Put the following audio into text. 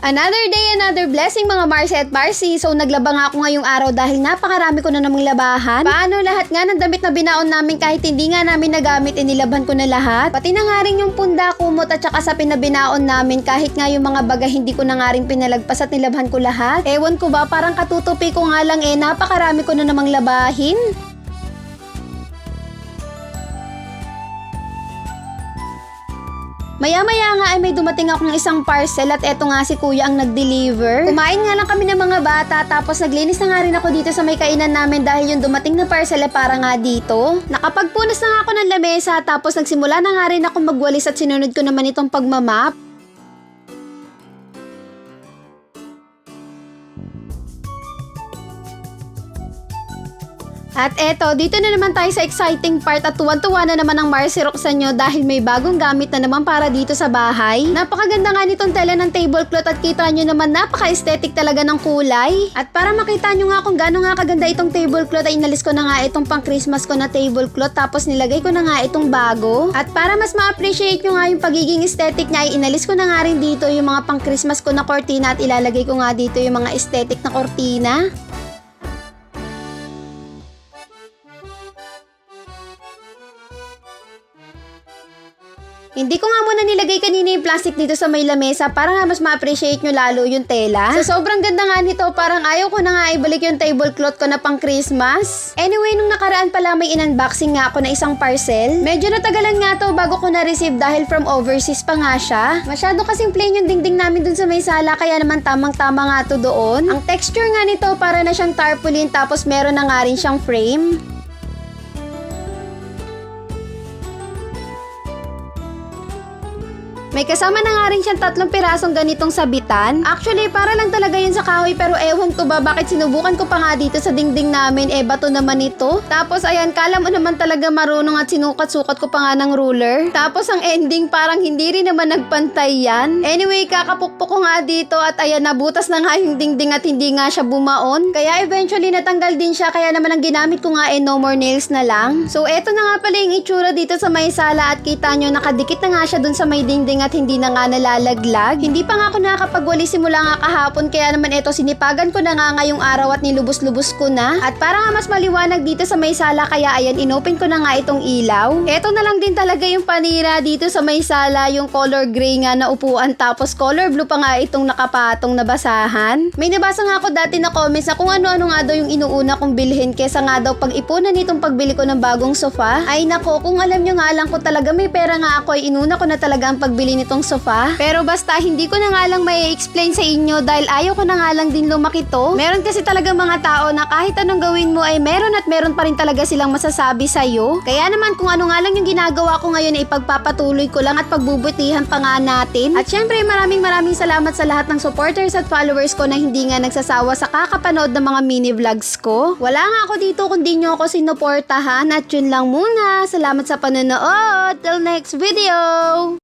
Another day, another blessing mga Marcy at Barcy. So naglaba nga ako ngayong araw dahil napakarami ko na namang labahan. Paano lahat nga ng damit na binaon namin kahit hindi nga namin nagamit, inilaban ko na lahat. Pati na nga rin yung punda, kumot at saka sa pinabinaon namin kahit nga yung mga baga hindi ko na nga rin pinalagpas at nilabhan ko lahat. Ewan ko ba, parang katutupi ko nga lang eh, napakarami ko na namang labahin. Maya-maya nga ay may dumating akong isang parcel at eto nga si kuya ang nag-deliver. Kumain nga lang kami ng mga bata tapos naglinis na nga rin ako dito sa may kainan namin dahil yung dumating na parcel ay para nga dito. Nakapagpunas na nga ako ng lamesa tapos nagsimula na nga rin ako magwalis at sinunod ko naman itong pagmamap. At eto, dito na naman tayo sa exciting part at tuwan-tuwa na naman ang Marcy Roxanne nyo dahil may bagong gamit na naman para dito sa bahay. Napakaganda nga nitong tela ng tablecloth at kita nyo naman napaka-aesthetic talaga ng kulay. At para makita nyo nga kung gaano nga kaganda itong tablecloth ay inalis ko na nga itong pang Christmas ko na tablecloth tapos nilagay ko na nga itong bago. At para mas ma-appreciate nyo nga yung pagiging aesthetic niya ay inalis ko na nga rin dito yung mga pang Christmas ko na cortina at ilalagay ko nga dito yung mga aesthetic na cortina. Hindi ko nga muna nilagay kanina yung plastic dito sa may lamesa para nga mas ma-appreciate nyo lalo yung tela. Sa sobrang ganda nga nito, parang ayaw ko na nga ibalik yung tablecloth ko na pang Christmas. Anyway, nung nakaraan pala may in-unboxing nga ako na isang parcel. Medyo natagalan nga to bago ko na-receive dahil from overseas pa nga siya. Masyado kasing plain yung dingding namin dun sa may sala kaya naman tamang-tama nga to doon. Ang texture nga nito para na siyang tarpaulin tapos meron na nga rin siyang frame. May kasama na nga rin siyang tatlong pirasong ganitong sabitan. Actually, para lang talaga yun sa kahoy pero ewan ko ba bakit sinubukan ko pa nga dito sa dingding namin, eh bato naman ito. Tapos ayan, kala mo naman talaga marunong at sinukat-sukat ko pa nga ng ruler. Tapos ang ending parang hindi rin naman nagpantay yan. Anyway, kakapukpok ko nga dito at ayan, nabutas na nga yung dingding at hindi nga siya bumaon. Kaya eventually natanggal din siya kaya naman ang ginamit ko nga eh no more nails na lang. So eto na nga pala yung itsura dito sa may sala at kita nyo nakadikit na nga siya dun sa may dingding at hindi na nga nalalaglag. Hindi pa nga ako nakakapagwali simula nga kahapon kaya naman eto sinipagan ko na nga ngayong araw at nilubos-lubos ko na. At para nga mas maliwanag dito sa may sala kaya ayan inopen ko na nga itong ilaw. Eto na lang din talaga yung panira dito sa may sala yung color gray nga na upuan tapos color blue pa nga itong nakapatong na basahan. May nabasa nga ako dati na comments na kung ano-ano nga daw yung inuuna kong bilhin kesa nga daw pag-ipunan nitong pagbili ko ng bagong sofa. Ay nako, kung alam nyo nga lang ko talaga may pera nga ako ay inuna ko na talaga ang pagbili nitong sofa. Pero basta hindi ko na nga lang may explain sa inyo dahil ayaw ko na nga lang din lumaki to. Meron kasi talaga mga tao na kahit anong gawin mo ay meron at meron pa rin talaga silang masasabi sa'yo. Kaya naman kung ano nga lang yung ginagawa ko ngayon ay ipagpapatuloy ko lang at pagbubutihan pa nga natin. At syempre maraming maraming salamat sa lahat ng supporters at followers ko na hindi nga nagsasawa sa kakapanood ng mga mini vlogs ko. Wala nga ako dito kundi nyo ako sinuportahan at yun lang muna. Salamat sa panonood. Till next video!